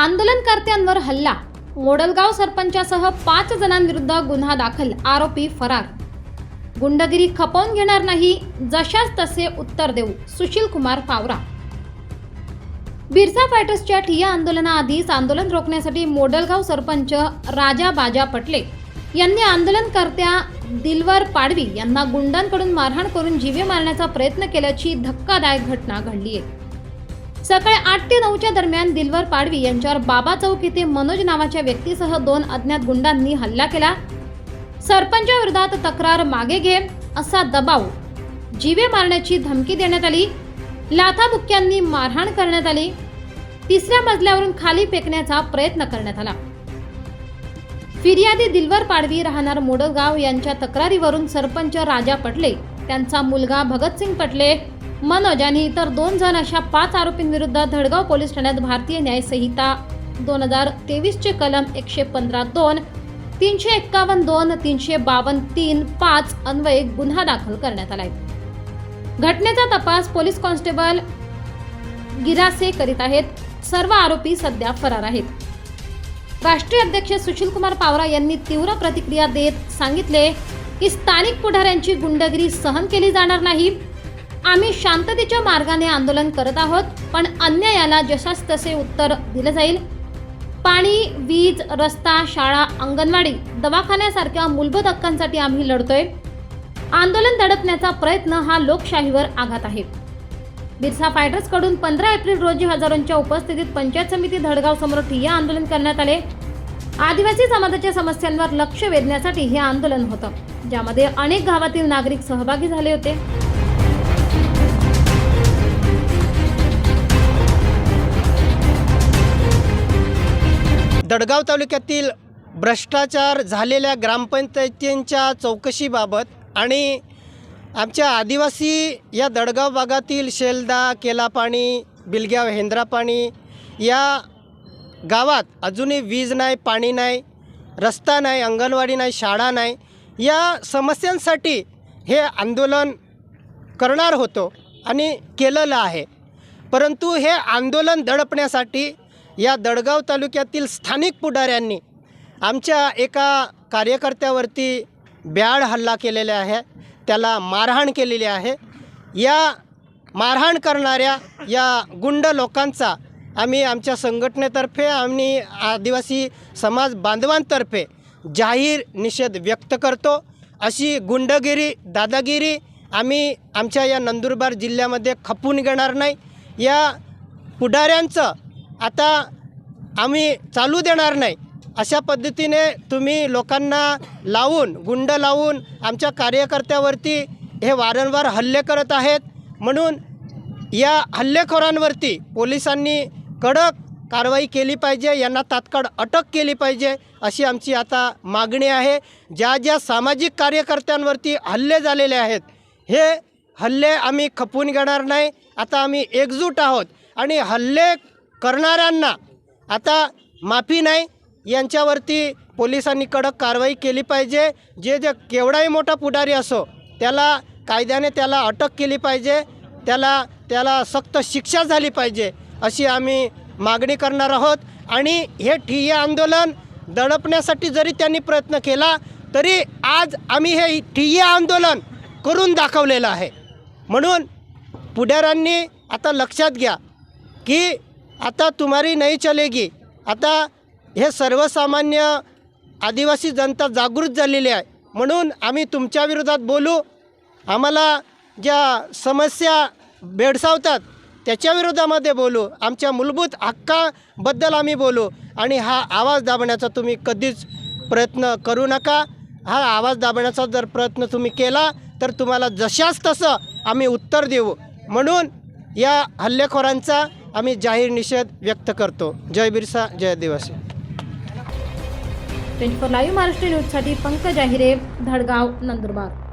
आंदोलनकर्त्यांवर हल्ला. मोडलगाव सरपंचासह पाच जणांविरुद्ध गुन्हा दाखल आरोपी फरार. गुंडगिरी खपवून घेणार नाही जशाच तसे उत्तर देऊ सुशील कुमार पावरा बिरसा फायटर्सच्या ठिया आंदोलनाआधीच आंदोलन रोखण्यासाठी मोडलगाव सरपंच राजा बाजा पटले यांनी आंदोलनकर्त्या दिलवर पाडवी यांना गुंडांकडून मारहाण करून जीवे मारण्याचा प्रयत्न केल्याची धक्कादायक घटना घडली आहे सकाळी आठ ते नऊच्या दरम्यान दिलवर पाडवी यांच्यावर बाबा चौक येथे मनोज नावाच्या व्यक्तीसह दोन अज्ञात गुंडांनी हल्ला केला. सरपंचाविरोधात तक्रार मागे घे असा दबाव जीवे मारण्याची धमकी देण्यात आली. लाथाबुक्क्यांनी मारहाण करण्यात आली. तिसऱ्या मजल्यावरून खाली फेकण्याचा प्रयत्न करण्यात आला. फिर्यादी दिलवर पाडवी राहणार मोडगाव यांच्या तक्रारीवरून सरपंच राजा पटले त्यांचा मुलगा भगतसिंग पटले मनोज आणि इतर दोन जण अशा पाच आरोपींविरुद्ध धडगाव पोलीस ठाण्यात भारतीय न्याय संहिता दोन हजार तेवीसचे कलम एकशे पंधरा दोन तीनशे एक्कावन्न दोन तीनशे बावन्न तीन पाच अन्वये गुन्हा दाखल करण्यात आलाय. घटनेचा तपास पोलीस कॉन्स्टेबल गिरासे करीत आहेत. सर्व आरोपी सध्या फरार आहेत. राष्ट्रीय अध्यक्ष सुशीलकुमार पावरा यांनी तीव्र प्रतिक्रिया देत सांगितले की स्थानिक पुढाऱ्यांची गुंडगिरी सहन केली जाणार नाही. आम्ही शांततेच्या मार्गाने आंदोलन करत आहोत पण अन्यायाला जशास तसे उत्तर दिलं जाईल. पाणी वीज रस्ता शाळा अंगणवाडी दवाखान्यासारख्या मूलभूत हक्कांसाठी आम्ही लढतोय. आंदोलन दडपण्याचा प्रयत्न हा लोकशाहीवर आघात आहे. बिरसा फायटर्सकडून पंधरा एप्रिल रोजी हजारोंच्या उपस्थितीत पंचायत समिती धडगाव समोर ठिय्या आंदोलन करण्यात आले. आदिवासी समाजाच्या समस्यांवर लक्ष वेधण्यासाठी हे आंदोलन होतं ज्यामध्ये अनेक गावातील नागरिक सहभागी झाले होते. दडगाव तालुक्यातील भ्रष्टाचार झालेल्या ग्रामपंचायतींच्या चौकशीबाबत आणि आमच्या आदिवासी या दडगाव भागातील शेलदा केलापाणी बिलग्याव हेंद्रापाणी या गावात अजूनही वीज नाही पाणी नाही रस्ता नाही अंगणवाडी नाही शाळा नाही या समस्यांसाठी हे आंदोलन करणार होतो आणि केलेलं आहे. परंतु हे आंदोलन दडपण्यासाठी या दडगाव तालुक्यातील स्थानिक पुढाऱ्यांनी आमच्या एका कार्यकर्त्यावरती ब्याड हल्ला केलेला आहे. त्याला मारहाण केलेली आहे. या मारहाण करणाऱ्या या गुंड लोकांचा आम्ही आमच्या संघटनेतर्फे आणि आदिवासी समाज बांधवांतर्फे जाहीर निषेध व्यक्त करतो. अशी गुंडगिरी दादागिरी आम्ही आमच्या या नंदुरबार जिल्ह्यामध्ये खपून घेणार नाही. या पुढाऱ्यांचं आता आम्ही चालू देणार नाही. अशा पद्धतीने तुम्ही लोकांना लावून गुंड लावून आमच्या कार्यकर्त्यावरती हे वारंवार हल्ले करत आहेत. म्हणून या हल्लेखोरांवरती पोलिसांनी कडक कारवाई केली पाहिजे यांना तात्काळ अटक केली पाहिजे अशी आमची आता मागणी आहे. ज्या ज्या सामाजिक कार्यकर्त्यांवरती हल्ले झालेले आहेत हे हल्ले आम्ही खपवून घेणार नाही. आता आम्ही एकजूट आहोत आणि हल्ले करणाऱ्यांना. आता माफी नाही यांच्यावरती पोलिसांनी कडक कारवाई केली पाहिजे. जे जे केवढाही मोठा पुढारी असो त्याला कायद्याने त्याला अटक केली पाहिजे. त्याला त्याला सक्त शिक्षा झाली पाहिजे अशी आम्ही मागणी करणार आहोत. आणि हे ठिय्या आंदोलन दडपण्यासाठी जरी त्यांनी प्रयत्न केला तरी आज आम्ही हे ठिय्या आंदोलन करून दाखवलेलं आहे. म्हणून पुढाऱ्यांनी आता लक्षात घ्या की आता तुम्हारी नाही चलेगी. आता हे सर्वसामान्य आदिवासी जनता जागृत झालेली आहे. म्हणून आम्ही तुमच्या विरोधात बोलू. आम्हाला ज्या समस्या भेडसावतात त्याच्या विरोधामध्ये बोलू. आमच्या मूलभूत हक्काबद्दल आम्ही बोलू. आणि हा आवाज दाबण्याचा तुम्ही कधीच प्रयत्न करू नका. हा आवाज दाबण्याचा जर प्रयत्न तुम्ही केला तर तुम्हाला जशाच तसं आम्ही उत्तर देऊ. म्हणून या हल्लेखोरांचा आम्ही जाहीर निषेध व्यक्त करतो. जय बिरसा जय आदिवासी. ट्वेंटी फोर लाईव्ह महाराष्ट्र न्यूजसाठी पंकज आहिरे धडगाव नंदुरबार.